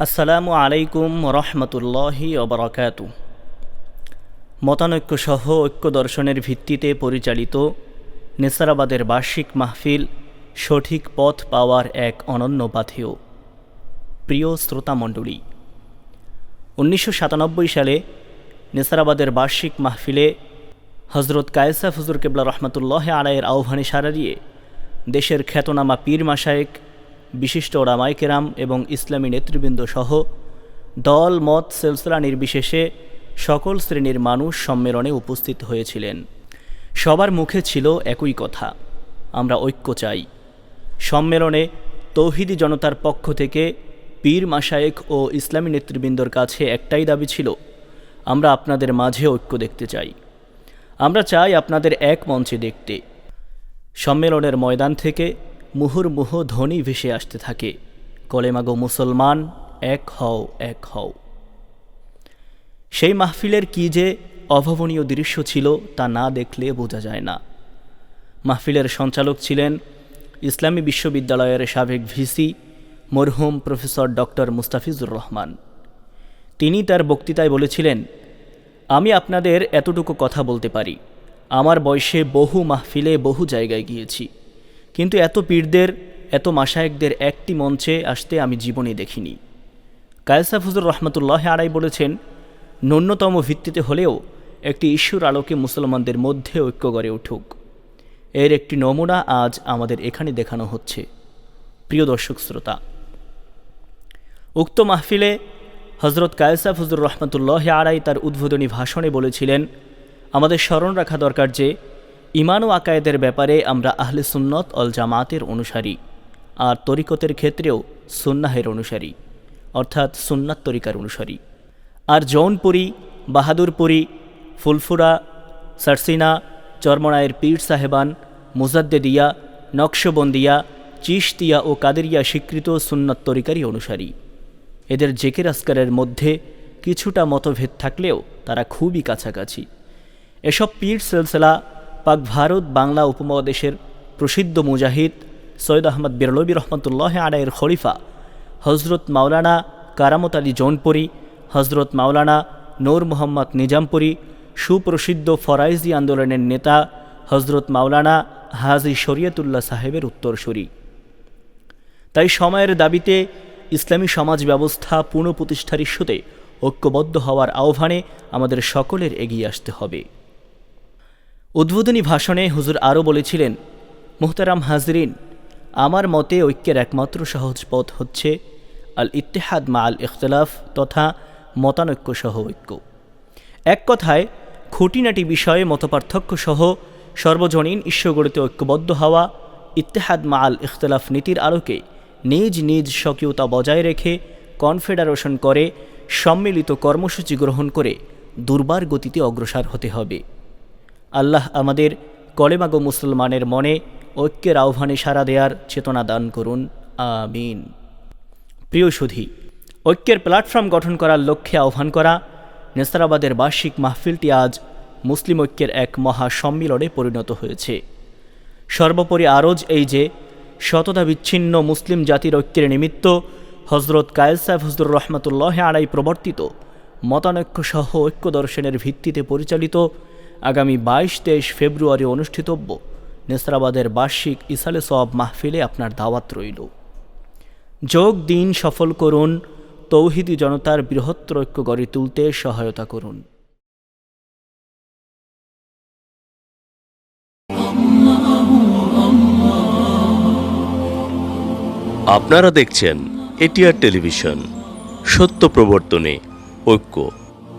আসসালামু আলাইকুম রহমতুল্লাহি অবরাকাত মতানৈক্য সহ ঐক্য দর্শনের ভিত্তিতে পরিচালিত নেসারাবাদের বার্ষিক মাহফিল সঠিক পথ পাওয়ার এক অনন্য পাথেয়। প্রিয় শ্রোতামণ্ডলী উনিশশো সাতানব্বই সালে নেসারাবাদের বার্ষিক মাহফিলে হজরত কায়েসা ফজুর কেবলা রহমতুল্লাহ আলাইয়ের আহ্বানে সারা দিয়ে দেশের খ্যাতনামা পীর মাসায়েক বিশিষ্ট ওরামাই কেরাম এবং ইসলামী নেতৃবৃন্দ সহ দল, মত, সিলসিলা নির্বিশেষে সকল শ্রেণির মানুষ সম্মেলনে উপস্থিত হয়েছিলেন। সবার মুখে ছিল একই কথা, আমরা ঐক্য চাই। সম্মেলনে তৌহিদি জনতার পক্ষ থেকে পীর মাসায়েক ও ইসলামী নেতৃবৃন্দর কাছে একটাই দাবি ছিল, আমরা আপনাদের মাঝে ঐক্য দেখতে চাই। আমরা চাই আপনাদের এক মঞ্চে দেখতে। সম্মেলনের ময়দান থেকে মুহুর্মুহ ধ্বনি ভেসে আসতে থাকে। কলেমাগো মুসলমান, এক হও এক হও। সেই মাহফিলের কি যে অভাবনীয় দৃশ্য ছিল তা না দেখলে বোঝা যায় না। মাহফিলের সঞ্চালক ছিলেন ইসলামী বিশ্ববিদ্যালয়ের সাবেক ভিসি মরহুম প্রফেসর ডক্টর মুস্তাফিজুর রহমান। তিনি তার বক্তৃতায় বলেছিলেন, আমি আপনাদের এতটুকু কথা বলতে পারি। আমার বয়সে বহু মাহফিলে বহু জায়গায় গিয়েছি। কিন্তু এত পীরদের, এত মাসায়েকদের একটি মঞ্চে আসতে আমি জীবনে দেখিনি। কায়সা ফজুর রহমতুল্লাহ আড়াই বলেছেন, ন্যূনতম ভিত্তিতে হলেও একটি ঈশ্বর আলোকে মুসলমানদের মধ্যে ঐক্য গড়ে উঠুক। এর একটি নমুনা আজ আমাদের এখানে দেখানো হচ্ছে। প্রিয় দর্শক শ্রোতা, উক্ত মাহফিলে হজরত কায়সা ফজুর রহমতুল্লাহ আড়াই তার উদ্বোধনী ভাষণে বলেছিলেন, আমাদের স্মরণ রাখা দরকার যে ইমান ও আকায়েদের ব্যাপারে আমরা আহলে সুন্নত অল জামাতের অনুসারী, আর তরিকতের ক্ষেত্রেও সুন্নাহের অনুসারী, অর্থাৎ সুন্নাত তরিকার অনুসারী। আর জৌনপুরী, বাহাদুরপুরী, ফুলফুরা, সারসিনা চরমনায়ের পীর সাহেবান, মুজাদ্দেদিয়া, নকশবন্দিয়া, চিশতিয়া ও কাদেরিয়া স্বীকৃত সুন্নত তরিকারই অনুসারী। এদের জেকের আসকারের মধ্যে কিছুটা মতভেদ থাকলেও তারা খুবই কাছাকাছি। এসব পীর সিলসিলা পাক ভারত বাংলা উপমহাদেশের প্রসিদ্ধ মুজাহিদ সৈয়দ আহমদ বিরলবী রহমতুল্লাহ আড়াইয়ের খলিফা হজরত মাওলানা কারামত আলী জৌনপুরী হজরত মাওলানা নূর মোহাম্মদ নিজামপুরী, সুপ্রসিদ্ধ ফরাইজি আন্দোলনের নেতা হজরত মাওলানা হাজি শরিয়তুল্লাহ সাহেবের উত্তরসূরি। তাই সময়ের দাবিতে ইসলামী সমাজ ব্যবস্থা পুনঃপ্রতিষ্ঠার ইস্যুতে ঐক্যবদ্ধ হওয়ার আহ্বানে আমাদের সকলের এগিয়ে আসতে হবে। উদ্বোধনী ভাষণে হুজুর আরও বলেছিলেন, মুহতারাম হাজরিন, আমার মতে ঐক্যের একমাত্র সহজ পথ হচ্ছে আল ইত্তেহাদ মা আল ইখতলাফ তথা মতানৈক্য সহ ঐক্য। এক কথায়, খুঁটিনাটি বিষয়ে মতপার্থক্য সহ সর্বজনীন ঈশ্বরগড়িতে ঐক্যবদ্ধ হওয়া ইত্তেহাদ মা আল ইখতলাফ নীতির আলোকে নিজ নিজ স্বকীয়তা বজায় রেখে কনফেডারেশন করে সম্মিলিত কর্মসূচি গ্রহণ করে দুর্বার গতিতে অগ্রসর হতে হবে। আল্লাহ আমাদের কলেমাগো মুসলমানের মনে ঐক্যের আহ্বানে সাড়া দেওয়ার চেতনা দান করুন। আমিন। প্রিয় সুধী, ঐক্যের প্ল্যাটফর্ম গঠন করার লক্ষ্যে আহ্বান করা নেসারাবাদের বার্ষিক মাহফিলটি আজ মুসলিম ঐক্যের এক মহা সম্মিলনে পরিণত হয়েছে। সর্বোপরি আরজ এই যে শততা বিচ্ছিন্ন মুসলিম জাতির ঐক্যের নিমিত্ত হজরত কায়েল সাহেব হজরুর রহমতুল্লাহ আড়াই প্রবর্তিত মতানৈক্য সহ ঐক্য দর্শনের ভিত্তিতে পরিচালিত আগামী বাইশ তেইশ ফেব্রুয়ারি অনুষ্ঠিতব্য। নেসরাবাদের বার্ষিক ইসালে সব মাহফিলে আপনার দাওয়াত রইল। যোগ দিন সফল করুন, তৌহিদি জনতার বৃহত্তর ঐক্য গড়ে তুলতে সহায়তা করুন। আপনারা দেখছেন এটিআর টেলিভিশন, সত্য প্রবর্তনে ঐক্য।